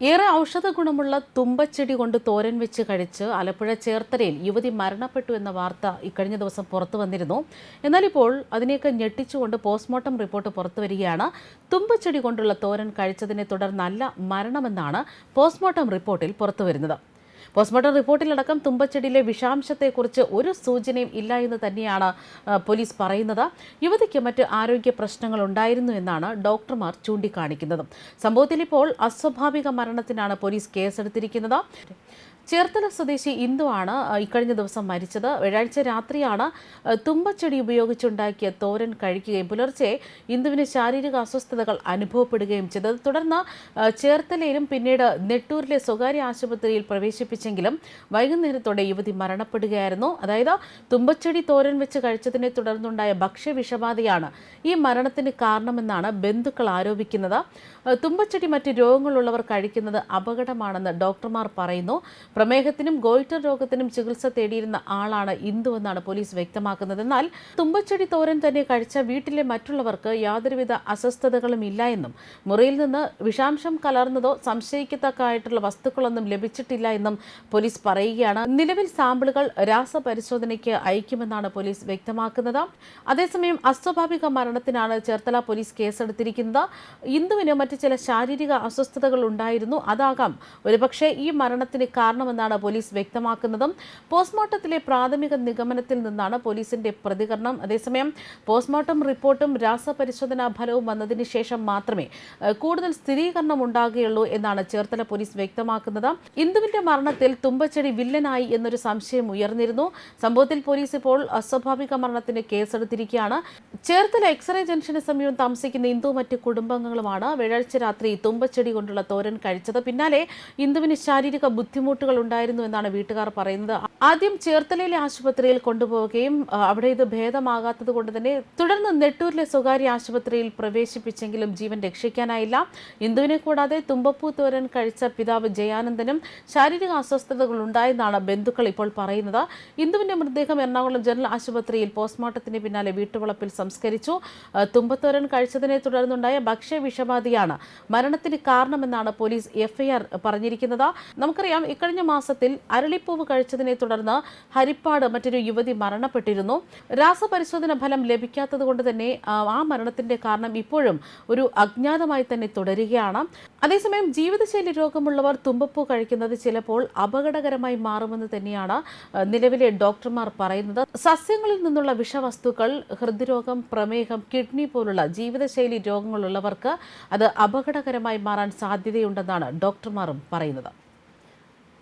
ഏറെ ഔഷധ ഗുണമുള്ള തുമ്പച്ചെടി കൊണ്ട് തോരൻ വെച്ച് കഴിച്ച് ആലപ്പുഴ ചേർത്തലയിൽ യുവതി മരണപ്പെട്ടു എന്ന വാർത്ത ഇക്കഴിഞ്ഞ ദിവസം പുറത്തു വന്നിരുന്നു. എന്നാൽ ഇപ്പോൾ അതിനെയൊക്കെ ഞെട്ടിച്ചുകൊണ്ട് പോസ്റ്റ്മോർട്ടം റിപ്പോർട്ട് പുറത്തു വരികയാണ്. തുമ്പച്ചെടി കൊണ്ടുള്ള തോരൻ കഴിച്ചതിനെ തുടർന്നല്ല മരണമെന്നാണ് പോസ്റ്റ്മോർട്ടം റിപ്പോർട്ടിൽ പുറത്തു വരുന്നത്. പോസ്റ്റ്മോർട്ടം റിപ്പോർട്ടിലടക്കം തുമ്പച്ചെടിയിലെ വിഷാംശത്തെക്കുറിച്ച് ഒരു സൂചനയും ഇല്ല എന്ന് തന്നെയാണ് പോലീസ് പറയുന്നത്. യുവതിക്ക് മറ്റ് ആരോഗ്യ പ്രശ്നങ്ങൾ ഉണ്ടായിരുന്നു എന്നാണ് ഡോക്ടർമാർ ചൂണ്ടിക്കാണിക്കുന്നത്. സംഭവത്തിൽ ഇപ്പോൾ അസ്വാഭാവിക മരണത്തിനാണ് പോലീസ് കേസെടുത്തിരിക്കുന്നത്. ചേർത്തല സ്വദേശി ഇന്ദു ആണ് ഇക്കഴിഞ്ഞ ദിവസം മരിച്ചത്. വ്യാഴാഴ്ച രാത്രിയാണ് തുമ്പച്ചെടി ഉപയോഗിച്ചുണ്ടാക്കിയ തോരൻ കഴിക്കുകയും പുലർച്ചെ ഇന്ദുവിന് ശാരീരിക അസ്വസ്ഥതകൾ അനുഭവപ്പെടുകയും ചെയ്തത് തുടർന്ന് ചേർത്തലയിലും പിന്നീട് നെട്ടൂരിലെ സ്വകാര്യ ആശുപത്രിയിൽ പ്രവേശിപ്പിച്ചെങ്കിലും വൈകുന്നേരത്തോടെ യുവതി മരണപ്പെടുകയായിരുന്നു. അതായത് തുമ്പച്ചെടി തോരൻ വെച്ച് കഴിച്ചതിനെ തുടർന്നുണ്ടായ ഭക്ഷ്യവിഷബാധയാണ് ഈ മരണത്തിന് കാരണമെന്നാണ് ബന്ധുക്കൾ ആരോപിക്കുന്നത്. തുമ്പച്ചെടി മറ്റ് രോഗങ്ങളുള്ളവർ കഴിക്കുന്നത് അപകടമാണെന്ന് ഡോക്ടർമാർ പറയുന്നു. പ്രമേഹത്തിനും ഗോയിറ്റർ രോഗത്തിനും ചികിത്സ തേടിയിരുന്ന ആളാണ് ഇന്ദു എന്നാണ് പോലീസ് വ്യക്തമാക്കുന്നത്. എന്നാൽ തുമ്പച്ചെടി തോരൻ തന്നെ കഴിച്ച വീട്ടിലെ മറ്റുള്ളവർക്ക് യാതൊരുവിധ അസ്വസ്ഥതകളും ഇല്ല എന്നും മുറിയിൽ നിന്ന് വിഷാംശം കലർന്നതോ സംശയിക്കത്തക്കായിട്ടുള്ള വസ്തുക്കളൊന്നും ലഭിച്ചിട്ടില്ല എന്നും പോലീസ് പറയുകയാണ്. നിലവിൽ സാമ്പിളുകൾ രാസപരിശോധനയ്ക്ക് അയക്കുമെന്നാണ് പോലീസ് വ്യക്തമാക്കുന്നത്. അതേസമയം അസ്വാഭാവിക മരണത്തിനാണ് ചേർത്തല പോലീസ് കേസെടുത്തിരിക്കുന്നത്. ഇന്ദുവിന് മറ്റ് ചില ശാരീരിക അസ്വസ്ഥതകൾ ഉണ്ടായിരുന്നു. അതാകാം ഒരുപക്ഷെ ഈ മരണത്തിന് കാരണമെന്നാണ് പോലീസ് വ്യക്തമാക്കുന്നതും. പോസ്റ്റ്മോർട്ടത്തിലെ പ്രാഥമിക നിഗമനത്തിൽ നിന്നാണ് പോലീസിന്റെ പ്രതികരണം. അതേസമയം പോസ്റ്റ്മോർട്ടം റിപ്പോർട്ടും രാസപരിശോധനാ ഫലവും വന്നതിന് ശേഷം മാത്രമേ കൂടുതൽ സ്ഥിരീകരണം ഉണ്ടാകുകയുള്ളൂ എന്നാണ് ചേർത്തല പോലീസ് വ്യക്തമാക്കുന്നത്. ഇന്ദുവിന്റെ മരണത്തിൽ തുമ്പച്ചെടി വില്ലനായി എന്നൊരു സംശയം ഉയർന്നിരുന്നു. സംഭവത്തിൽ പോലീസ് ഇപ്പോൾ അസ്വാഭാവിക മരണത്തിന് കേസെടുത്തിരിക്കുകയാണ്. ചേർത്തല എക്സ്റേ ജംഗ്ഷന് സമീപം താമസിക്കുന്ന ഇന്ദു മറ്റ് കുടുംബാംഗങ്ങളുമാണ്. വ്യാഴാഴ്ച രാത്രി തുമ്പച്ചെടി കൊണ്ടുള്ള തോരൻ കഴിച്ചത്. പിന്നാലെ ഇന്ദുവിന് ശാരീരിക ബുദ്ധിമുട്ടുകൾ ഉണ്ടായിരുന്നു എന്നാണ് വീട്ടുകാർ പറയുന്നത്. ആദ്യം ചേർത്തലയിലെ ആശുപത്രിയിൽ കൊണ്ടുപോവുകയും അവിടെ ഇത് ഭേദമാകാത്തത് കൊണ്ട് തന്നെ തുടർന്ന് നെട്ടൂരിലെ സ്വകാര്യ ആശുപത്രിയിൽ പ്രവേശിപ്പിച്ചെങ്കിലും ജീവൻ രക്ഷിക്കാനായില്ല. ഇന്ദുവിനെ കൂടാതെ തുമ്പപ്പൂ തോരൻ കഴിച്ച പിതാവ് ജയാനന്ദനും ശാരീരിക അസ്വസ്ഥതകൾ ഉണ്ടായെന്നാണ് ബന്ധുക്കൾ ഇപ്പോൾ പറയുന്നത്. ഇന്ദുവിന്റെ മൃതദേഹം എറണാകുളം ജനറൽ ആശുപത്രിയിൽ പോസ്റ്റ്മോർട്ടത്തിന് പിന്നാലെ വീട്ടുവളപ്പിൽ സംസ്കരിച്ചു. തുമ്പത്തോരൻ കഴിച്ചതിനെ തുടർന്നുണ്ടായ ഭക്ഷ്യ ഭക്ഷ്യവിഷബാധയാണ് മരണത്തിന് കാരണമെന്നാണ് പോലീസ് എഫ്ഐആർ പറഞ്ഞിരിക്കുന്നത്. നമുക്കറിയാം ഇക്കഴിഞ്ഞ മാസത്തിൽ അരളിപ്പൂവ് കഴിച്ചതിനെ തുടർന്ന് ഹരിപ്പാട് മറ്റൊരു യുവതി മരണപ്പെട്ടിരുന്നു. രാസപരിശോധന ഫലം ലഭിക്കാത്തത് കൊണ്ട് തന്നെ ആ മരണത്തിന്റെ കാരണം ഇപ്പോഴും ഒരു അജ്ഞാതമായി തന്നെ തുടരുകയാണ്. അതേസമയം ജീവിതശൈലി രോഗമുള്ളവർ തുമ്പപ്പൂ കഴിക്കുന്നത് ചിലപ്പോൾ അപകടകരമായി മാറുമെന്ന് തന്നെയാണ് നിലവിലെ ഡോക്ടർമാർ പറയുന്നത്. സസ്യങ്ങളിൽ നിന്നുള്ള വിഷവസ്തുക്കൾ ഹൃദ്രോഗം പ്രമേഹം കിഡ്നി പോലുള്ള ജീവിതശൈലി രോഗങ്ങളുള്ളവർക്ക് അത് അപകടകരമായി മാറാൻ സാധ്യതയുണ്ടെന്നാണ് ഡോക്ടർമാരും പറയുന്നത്.